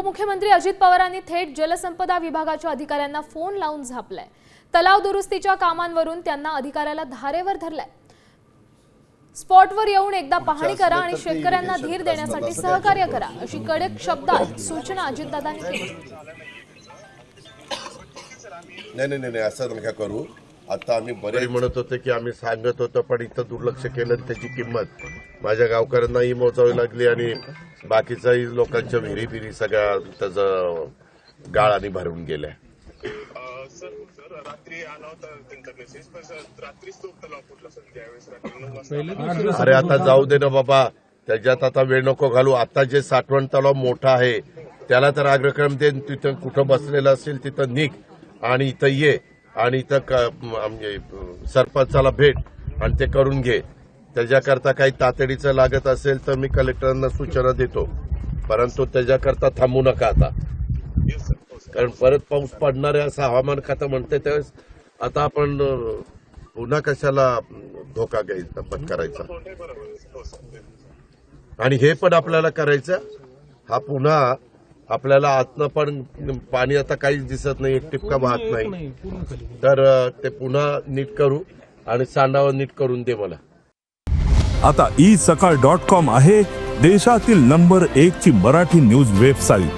उपमुख्यमंत्री अजित पवारांनी थेट जलसंपदा विभागाच्या अधिकाऱ्यांना फोन लावून झापलाय. तलाव दुरुस्तीच्या कामांवरून त्यांना अधिकाऱ्याला धारेवर धरलाय. स्पॉटवर येऊन एकदा पाहणी करा आणि शेतकऱ्यांना धीर देण्यासाठी सहकार्य करा. अशी कडक शब्दात सूचना अजितदादांनी केली. नाही नाही नाही नाही, असं नका करू. आता आम्ही बरे बरेच म्हणत होते की आम्ही सांगत होतो पण इथं दुर्लक्ष केलं आणि त्याची किंमत. माझ्या गावकऱ्यांनाही मोजावी लागली आणि बाकीच्याही लोकांच्या विहिरी बिरी सगळ्या त्याचं गाळाने भरून गेल्या. अरे आता जाऊ दे ना बाबा. त्याच्यात आता वेळ नको घालू. आता जे साठवण तलाव मोठा आहे त्याला तर अग्रक्रम दे तिथं कुठं बसलेलं असेल तिथं निघ आणि इथं ये. आणि इथं क- म्हणजे सरपंचाला भेट आणि ते करून घे. त्याच्याकरता काही तातडीचं लागत असेल तर मी कलेक्टरांना सूचना देतो. परंतु त्याच्याकरता थांबू नका आता. कारण परत पाऊस पडणार आहे असं हवामान खातं म्हणते त्यावेळेस आता आपण पुन्हा कशाला धोका घ्यायचा करायचा? बरोबर आणि हे पण आपल्याला करायचं हा पुन्हा आपल्याला आतनं पण पाणी आता काहीच दिसत नाही एक टिपका वाहत नाही. तर ते पुन्हा नीट करू आणि सांडावर नीट करून दे मला. आता ई सकाळ डॉट कॉम आहे देशातील नंबर एक ची मराठी न्यूज वेबसाईट.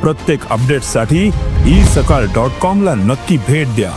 प्रत्येक अपडेटसाठी ई सकाळ डॉट कॉम ला नक्की भेट द्या.